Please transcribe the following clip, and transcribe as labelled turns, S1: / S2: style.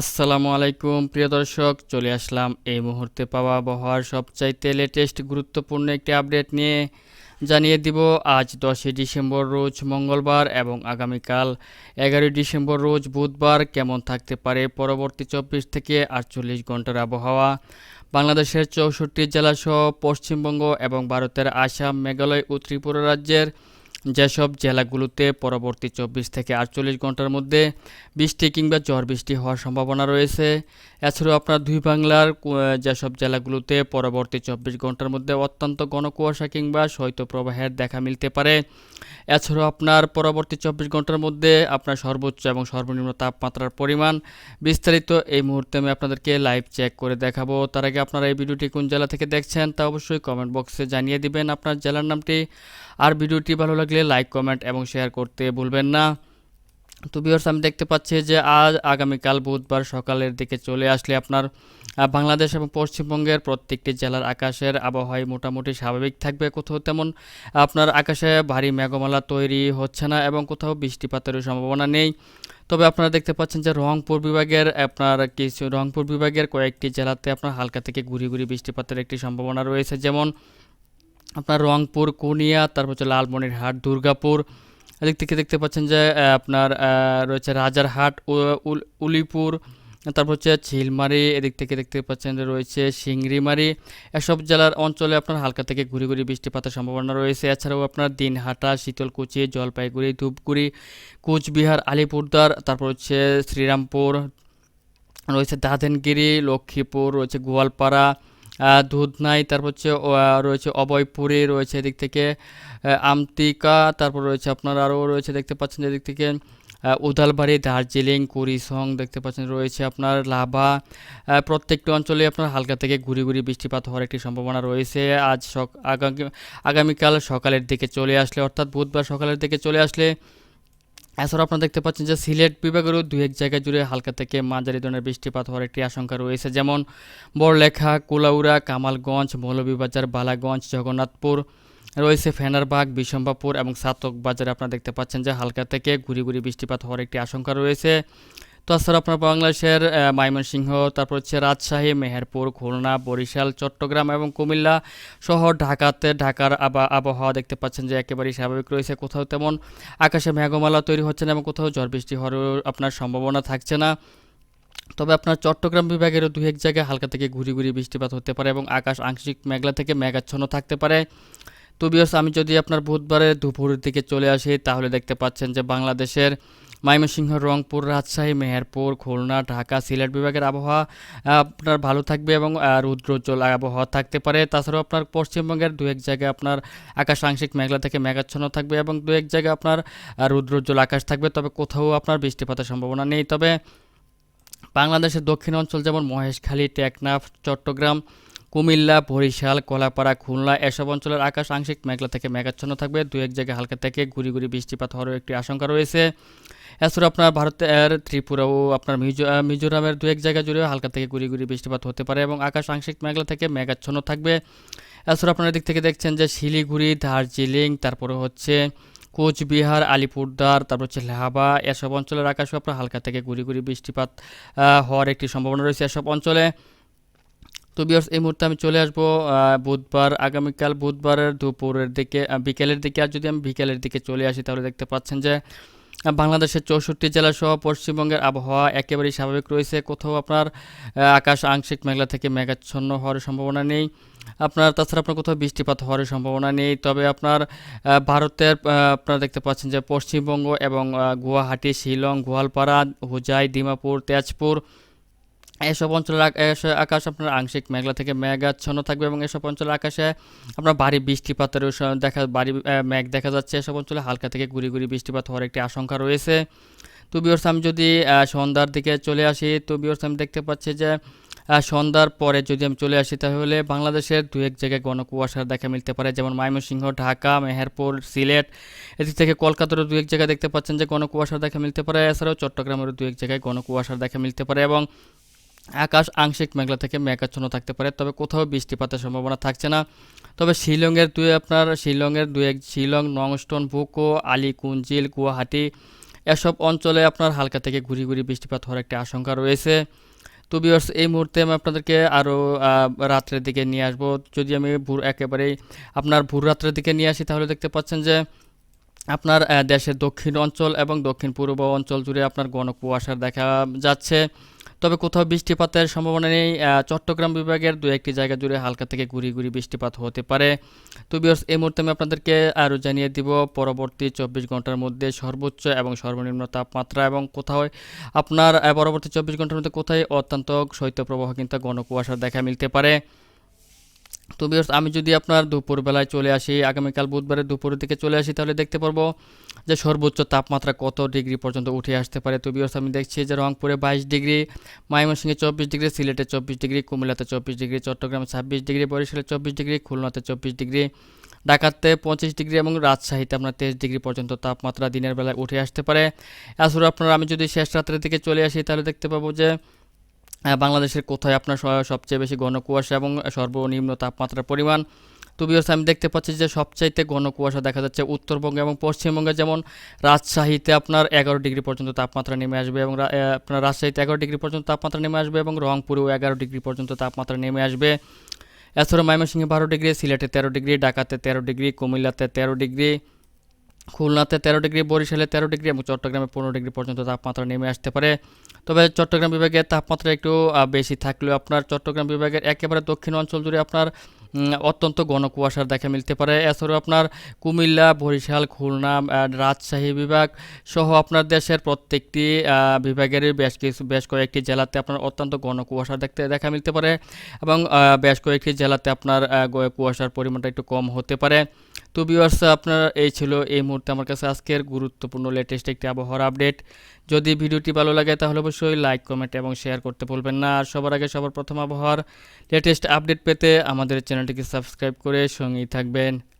S1: আসসালামু আলাইকুম, প্রিয় দর্শক, চলে আসলাম এই মুহূর্তে পাওয়া আবহাওয়ার সবচাইতে লেটেস্ট গুরুত্বপূর্ণ একটি আপডেট নিয়ে। জানিয়ে দিব, আজ দশই ডিসেম্বর রোজ মঙ্গলবার এবং আগামীকাল এগারোই ডিসেম্বর রোজ বুধবার কেমন থাকতে পারে পরবর্তী চব্বিশ থেকে আটচল্লিশ ঘণ্টার আবহাওয়া? বাংলাদেশের চৌষট্টি জেলাসহ পশ্চিমবঙ্গ এবং ভারতের আসাম, মেঘালয় ও ত্রিপুরা রাজ্যের যেসব জেলাগুলোতে পরবর্তী চব্বিশ থেকে আটচল্লিশ ঘণ্টার মধ্যে বৃষ্টি কিংবা ঝড় বৃষ্টি হওয়ার সম্ভাবনা রয়েছে। এছাড়াও আপনার দুই বাংলার যেসব জেলাগুলোতে পরবর্তী চব্বিশ ঘণ্টার মধ্যে অত্যন্ত ঘন কুয়াশা কিংবা শৈত্যপ্রবাহের দেখা মিলতে পারে, এছাড়াও আপনার পরবর্তী চব্বিশ ঘণ্টার মধ্যে আপনার সর্বোচ্চ এবং সর্বনিম্ন তাপমাত্রার পরিমাণ বিস্তারিত এই মুহূর্তে আমি আপনাদেরকে লাইভ চেক করে দেখাবো। তার আগে আপনারা এই ভিডিওটি কোন জেলা থেকে দেখছেন তা অবশ্যই কমেন্ট বক্সে জানিয়ে দিবেন। আপনার জেলার নামটি আর ভিডিওটি ভালো লাগলে লাইক কমেন্ট এবং শেয়ার করতে ভুলবেন না। তো ভিউয়ার্স আমি দেখতে পাচ্ছি যে আজ আগামীকাল বুধবার সকালের দিকে চলে আসলে আপনার বাংলাদেশ এবং পশ্চিমবঙ্গের প্রত্যেকটি জেলার আকাশের আবহাওয়াই মোটামুটি স্বাভাবিক থাকবে। কোথাও তেমন আপনার আকাশে ভারী মেঘমালা তৈরি হচ্ছে না এবং কোথাও বৃষ্টিপাতেরও সম্ভাবনা নেই। তবে আপনারা দেখতে পাচ্ছেন যে রংপুর বিভাগের আপনার কিছু, রংপুর বিভাগের কয়েকটি জেলাতে আপনার হালকা থেকে গুড়ি ঘুরি বৃষ্টিপাতের একটি সম্ভাবনা রয়েছে। যেমন আপনার রংপুর, কুনিয়া, তারপর হচ্ছে লালমনিরহাট, দুর্গাপুর। এদিক থেকে দেখতে পাচ্ছেন যে আপনার রয়েছে রাজারহাট উল- উলিপুর, তারপর হচ্ছে ঝিলমারি, এদিক থেকে দেখতে পাচ্ছেন যে রয়েছে সিংড়িমারি এসব জেলার অঞ্চলে আপনার হালকা থেকে ঘুরি ঘুরি বৃষ্টিপাতের সম্ভাবনা রয়েছে। এছাড়াও আপনার দিনহাটা, শীতলকুচি, জলপাইগুড়ি, ধূপগুড়ি, কোচবিহার আলিপুরদার তারপর হচ্ছে শ্রীরামপুর, রয়েছে দাদেনগিরি, লক্ষ্মীপুর, রয়েছে গোয়ালপাড়া দুধনাই তারপর হচ্ছে রয়েছে অভয়পুরি, রয়েছে এদিক থেকে আমতিকা, তারপর রয়েছে আপনার আরও রয়েছে, দেখতে পাচ্ছেন এদিক থেকে উদালবাড়ি, দার্জিলিং, কুড়িসং, দেখতে পাচ্ছেন রয়েছে আপনার লাভা প্রত্যেকটি অঞ্চলে আপনার হালকা থেকে ঘুরি ঘুরি বৃষ্টিপাত হওয়ার একটি সম্ভাবনা রয়েছে। আজ সক, আগামী, আগামীকাল সকালের দিকে চলে আসলে, অর্থাৎ বুধবার সকালের দিকে চলে আসলে এছাড়াও আপনারা দেখতে পাচ্ছেন যে সিলেট বিভাগেরও দু এক জায়গায় জুড়ে হালকা থেকে মাঝারি ধরনের বৃষ্টিপাত হওয়ার একটি আশঙ্কা রয়েছে। যেমন বড়লেখা, কুলাউড়া, কামালগঞ্জ, মৌলভীবাজার, বালাগঞ্জ, জগন্নাথপুর, রয়েছে ফেনারবাগ বিশম্বাপুর এবং সাতক বাজারে আপনারা দেখতে পাচ্ছেন যে হালকা থেকে ঘুরি ঘুরি বৃষ্টিপাত হওয়ার একটি আশঙ্কা রয়েছে। তাছাড়া আপনার বাংলাদেশের ময়মনসিংহ, তারপর হচ্ছে রাজশাহী, মেহেরপুর, খুলনা, বরিশাল, চট্টগ্রাম এবং কুমিল্লা সহ ঢাকাতে ঢাকার আবা- আবহাওয়া দেখতে পাচ্ছেন যে একেবারেই স্বাভাবিক রয়েছে। কোথাও তেমন আকাশে মেঘমালা তৈরি হচ্ছে না এবং কোথাও ঝড় বৃষ্টি হওয়ার আপনার সম্ভাবনা থাকছে না। তবে আপনার চট্টগ্রাম বিভাগেরও দু এক জায়গায় হালকা থেকে ঘুরি ঘুরি বৃষ্টিপাত হতে পারে এবং আকাশ আংশিক মেঘলা থেকে মেঘাচ্ছন্ন থাকতে পারে। তো আমি যদি আপনার বুধবারে দুপুরের দিকে চলে আসি, তাহলে দেখতে পাচ্ছেন যে বাংলাদেশের ময়মনসিংহ, রংপুর, রাজশাহী, মেহেরপুর, খুলনা, ঢাকা, সিলেট বিভাগের আবহাওয়া আপনার ভালো থাকবে এবং রৌদ্রোজ্জ্বল আবহাওয়া থাকতে পারে। তাছাড়াও আপনার পশ্চিমবঙ্গের দু এক জায়গায় আপনার আকাশ আংশিক মেঘলা থেকে মেঘাচ্ছন্ন থাকবে এবং দু এক জায়গায় আপনার রৌদ্রোজ্জ্বল আকাশ থাকবে। তবে কোথাও আপনার বৃষ্টিপাতের সম্ভাবনা নেই। তবে বাংলাদেশের দক্ষিণ অঞ্চল যেমন মহেশখালী, টেকনাফ, চট্টগ্রাম কুমিল্লা, বরিশাল, কলাপাড়া, খুলনা এসব অঞ্চলের আকাশ আংশিক মেঘলা থেকে মেঘাচ্ছন্ন থাকবে। দু এক জায়গায় হালকা থেকে গুড়ি গুড়ি বৃষ্টিপাত হওয়ার একটি আশঙ্কা রয়েছে। এছাড়া আপনার ভারতের ত্রিপুরা ও আপনার মিজো মিজোরামের দু এক জায়গা জুড়ে হালকা থেকে গুড়ি গুড়ি বৃষ্টিপাত হতে পারে এবং আকাশ আংশিক মেঘলা থেকে মেঘাচ্ছন্ন থাকবে। এছাড়া আপনার দিক থেকে দেখছেন যে শিলিগুড়ি, দার্জিলিং, তারপরে হচ্ছে কোচবিহার, আলিপুরদার, তারপর হচ্ছে লাহাবা এসব অঞ্চলের আকাশে আপনার হালকা থেকে গুড়ি গুড়ি বৃষ্টিপাত হওয়ার একটি সম্ভাবনা রয়েছে এসব অঞ্চলে। তো বিয়ার্স এই মুহূর্তে আমি চলে আসব বুধবার, আগামীকাল বুধবারের দুপুরের দিকে বিকেলের দিকে। আর যদি আমি বিকেলের দিকে চলে আসি, তাহলে দেখতে পাচ্ছেন যে বাংলাদেশের চৌষট্টি জেলা সহ পশ্চিমবঙ্গের আবহাওয়া একেবারেই স্বাভাবিক রয়েছে। কোথাও আপনার আকাশ আংশিক মেঘলা থেকে মেঘাচ্ছন্ন হওয়ার সম্ভাবনা নেই। আপনার, তাছাড়া আপনার কোথাও বৃষ্টিপাত হওয়ার সম্ভাবনা নেই। তবে আপনার ভারতের আপনারা দেখতে পাচ্ছেন যে, পশ্চিমবঙ্গ এবং গুয়াহাটি, শিলং, গোয়ালপাড়া, হুজাই, ডিমাপুর, তেজপুর এসব অঞ্চলের আক- আকাশ আপনার আংশিক মেঘলা থেকে মেঘাচ্ছন্ন থাকবে এবং এসব অঞ্চলের আকাশে আপনার ভারী বৃষ্টিপাতের দেখা আহ, মেঘ দেখা যাচ্ছে। এসব অঞ্চলে হালকা থেকে গুড়ি গুড়ি বৃষ্টিপাত হওয়ার একটি আশঙ্কা রয়েছে। তো বিয়র্স আমি যদি সন্ধ্যার দিকে চলে আসি তো বিয়র্স আমি দেখতে পাচ্ছি যে সন্ধ্যার পরে যদি আমি চলে আসি তাহলে বাংলাদেশের দু এক জায়গায় ঘন কুয়াশার দেখা মিলতে পারে। যেমন ময়মনসিংহ ঢাকা মেহেরপুর সিলেট এদিক থেকে কলকাতারও দু এক জায়গায় দেখতে পাচ্ছেন যে ঘন কুয়াশার দেখা মিলতে পারে। এছাড়াও চট্টগ্রামেরও দু এক জায়গায় ঘন কুয়াশার দেখা মিলতে পারে এবং আকাশ আংশিক মেঘলা থেকে মেঘাচ্ছন্ন থাকতে পারে, তবে কোথাও বৃষ্টিপাতের সম্ভাবনা থাকছে না। তবে শিলংয়ের দুই আপনার শিলংয়ের দুই এক শিলং, নংস্টন, বুকো, আলিকুঞ্জিল, গুয়াহাটি এসব অঞ্চলে আপনার হালকা থেকে ঘুরি ঘুরি বৃষ্টিপাত হওয়ার একটা আশঙ্কা রয়েছে। তো বিয়ার্স এই মুহূর্তে আমি আপনাদেরকে আরও রাত্রের দিকে নিয়ে আসব। যদি আমি ভোর একেবারেই আপনার ভোর রাত্রের দিকে নিয়ে আসি, তাহলে দেখতে পাচ্ছেন যে আপনার দেশের দক্ষিণ অঞ্চল এবং দক্ষিণ পূর্ব অঞ্চল জুড়ে আপনার ঘন কুয়াশার দেখা যাচ্ছে। তবে কোথাও বৃষ্টিপাতের সম্ভাবনা নেই। চট্টগ্রাম বিভাগের দু একটি জায়গা জুড়ে হালকা থেকে গুড়ি ঘুরি বৃষ্টিপাত হতে পারে। তো বিয়স এই মুহূর্তে আমি আপনাদেরকে আরও জানিয়ে দিব, পরবর্তী চব্বিশ ঘণ্টার মধ্যে সর্বোচ্চ এবং সর্বনিম্ন তাপমাত্রা এবং কোথাও, আপনার পরবর্তী চব্বিশ ঘণ্টার মধ্যে কোথায় অত্যন্ত শৈত্যপ্রবাহ কিন্তু ঘন কুয়াশার দেখা মিলতে পারে। তো বিয়ার্স আমি যদি আপনার দুপুরবেলায় চলে আসি, আগামীকাল বুধবারের দুপুরের দিকে চলে আসি, তাহলে দেখতে পারব যে সর্বোচ্চ তাপমাত্রা কত ডিগ্রি পর্যন্ত উঠে আসতে পারে। তো বিয়ার্স আমি দেখছি যে রংপুরে বাইশ ডিগ্রি, ময়মনসিংহে চব্বিশ ডিগ্রি, সিলেটে চব্বিশ ডিগ্রি, কুমিল্লাতে চব্বিশ ডিগ্রি, চট্টগ্রামে ছাব্বিশ ডিগ্রি, বরিশালে চব্বিশ ডিগ্রি, খুলনাতে চব্বিশ ডিগ্রি, ঢাকাতে পঁচিশ ডিগ্রি এবং রাজশাহীতে আপনার তেইশ ডিগ্রি পর্যন্ত তাপমাত্রা দিনের বেলায় উঠে আসতে পারে। এছাড়াও আপনার, আমি যদি শেষ রাত্রের দিকে চলে আসি, তাহলে দেখতে পাবো যে বাংলাদেশের কোথায় আপনার সবচেয়ে বেশি ঘন কুয়াশা এবং সর্বনিম্ন তাপমাত্রার পরিমাণ? তো বিয়স আমি দেখতে পাচ্ছি যে সবচাইতে ঘন কুয়াশা দেখা যাচ্ছে উত্তরবঙ্গে এবং পশ্চিমবঙ্গে। যেমন রাজশাহীতে আপনার এগারো ডিগ্রি পর্যন্ত তাপমাত্রা নেমে আসবে এবং আপনার রাজশাহীতে এগারো ডিগ্রি পর্যন্ত তাপমাত্রা নেমে আসবে এবং রংপুরেও এগারো ডিগ্রি পর্যন্ত তাপমাত্রা নেমে আসবে। এছাড়াও ময়মনসিংহে বারো ডিগ্রি, সিলেটে তেরো ডিগ্রি, ঢাকাতে তেরো ডিগ্রি, কুমিল্লাতে তেরো ডিগ্রি। খুলনাতে তেরো ডিগ্রি, বরিশালে তেরো ডিগ্রি এবং চট্টগ্রামে পনেরো ডিগ্রি পর্যন্ত তাপমাত্রা নেমে আসতে পারে। তবে চট্টগ্রাম বিভাগের তাপমাত্রা একটু বেশি থাকলেও আপনার চট্টগ্রাম বিভাগের একেবারে দক্ষিণ অঞ্চল জুড়ে আপনার অত্যন্ত ঘন কুয়াশার দেখা মিলতে পারে। এছাড়াও আপনার কুমিল্লা, বরিশাল, খুলনা রাজশাহী বিভাগ সহ আপনার দেশের প্রত্যেকটি বিভাগের বেশ কিছু, বেশ কয়েকটি জেলাতে আপনার অত্যন্ত ঘন কুয়াশা দেখতে, দেখা মিলতে পারে এবং বেশ কয়েকটি জেলাতে আপনার কুয়াশার পরিমাণটা একটু কম হতে পারে। তো ভিউয়ার্স আপনার এই ছিল এই মুহূর্তে আমার কাছে আজকের গুরুত্বপূর্ণ লেটেস্ট একটি আবহাওয়ার আপডেট যদি ভিডিওটি ভালো লাগে, তাহলে অবশ্যই লাইক কমেন্ট এবং শেয়ার করতে ভুলবেন না। আর সবার আগে সবার প্রথম আবহাওয়ার লেটেস্ট আপডেট পেতে আমাদের চ্যানেলটিকে সাবস্ক্রাইব করে সঙ্গেই থাকবেন।